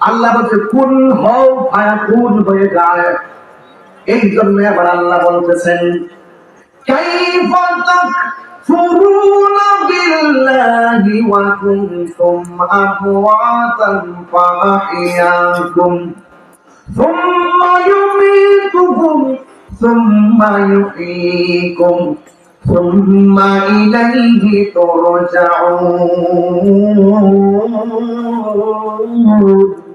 আল্লাহ বলছে কুন হও ভায়া কুন হয়ে যায় এই জন্য আবার আল্লাহ বলতেছেন كيف تكفرون بالله وكنتم أمواتا فأحياكم ثم يميتكم ثم يحييكم ثم إليه ترجعون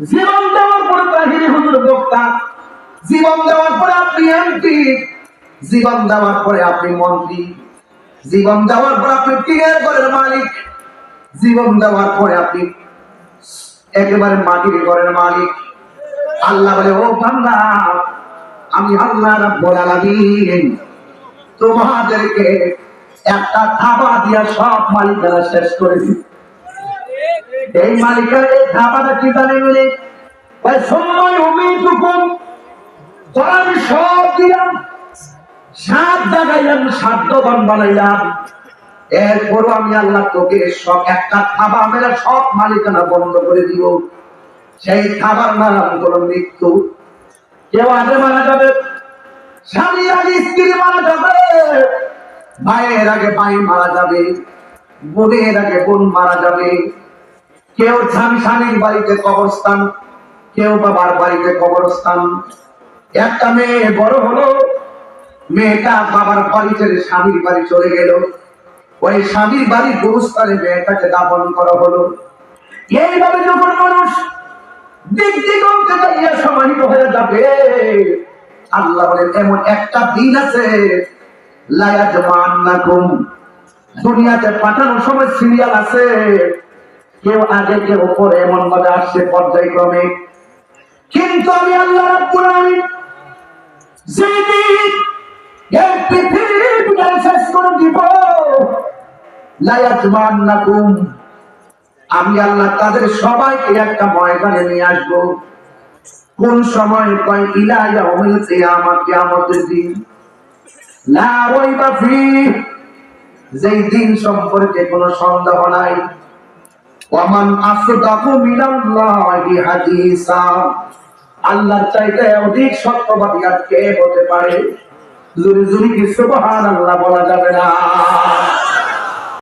জীবন দেওয়ার পরে তাহিরি হুজুর বক্তা। জীবন দেওয়ার পরে আপনি এমপি। জীবন দেওয়ার পরে আপনি মন্ত্রী। জীবন দেওয়ার আপনি ঘরের মালিক। জীবন দেওয়ার পরে আপনি একেবারে মাটির ঘরের মালিক। আল্লাহ বলে, ও বান্দা, আমি আল্লাহ রাব্বুল আলামিন তোমাদেরকে একটা থাবা দিয়া সব মালিকানা শেষ করে দিই এই মালিকের এই ধাপাটা কি জানে বলে? সময় অমিটুকুন তোর আমি সব দিলাম, সাত জাগাইলাম সাধ্যবান বানাইলাম। এরপরও আমি আল্লাহ তোকে সব একটা থাবা মেলা সব মালিকানা বন্ধ করে দিব। সেই খাবার নাম হলো মৃত্যু। কেউ আগে মারা যাবে, স্বামী আগে, স্ত্রী মারা যাবে ভাইয়ের আগে ভাই মারা যাবে, বোনের আগে বোন মারা যাবে। কেউ স্বামী স্বামীর বাড়িতে কবরস্থান, কেউ বাবার বাড়িতে কবরস্থান। একটা মেয়ে বড় হলো, মেয়েটা বাবার বাড়ি স্বামীর বাড়ি চলে গেল। ওই স্বামীর বাড়ির গুরুস্থানে মেয়েটাকে দাপন করা হলো। এইভাবে যখন মানুষ দিক দিগন্তে যাইয়া সমাহিত হয়ে যাবে, আল্লাহ বলেন, এমন একটা দিন আছে লায়াজ মান্নাকুম দুনিয়াতে পাঠানোর সময় সিরিয়াল আছে। কেউ আগে কেউ পরে এমন ভাবে আসছে পর্যায়ক্রমে। কিন্তু আমি আল্লাহ রাব্বুল আলামিন আমি আল্লাহ তাদের সবাইকে একটা ময়দানে নিয়ে আসব। কোন সময় কয়, ইলা দিন। যেই দিন সম্পর্কে কোনো সন্দেহ নাই। ওয়ামান আসদাকু মিনাল্লাহি হাদিসা। আল্লাহর চাইতে অধিক সত্যবাদী কে হতে পারে। জোরে জোরে কি সুবহানাল্লাহ বলা যাবে না?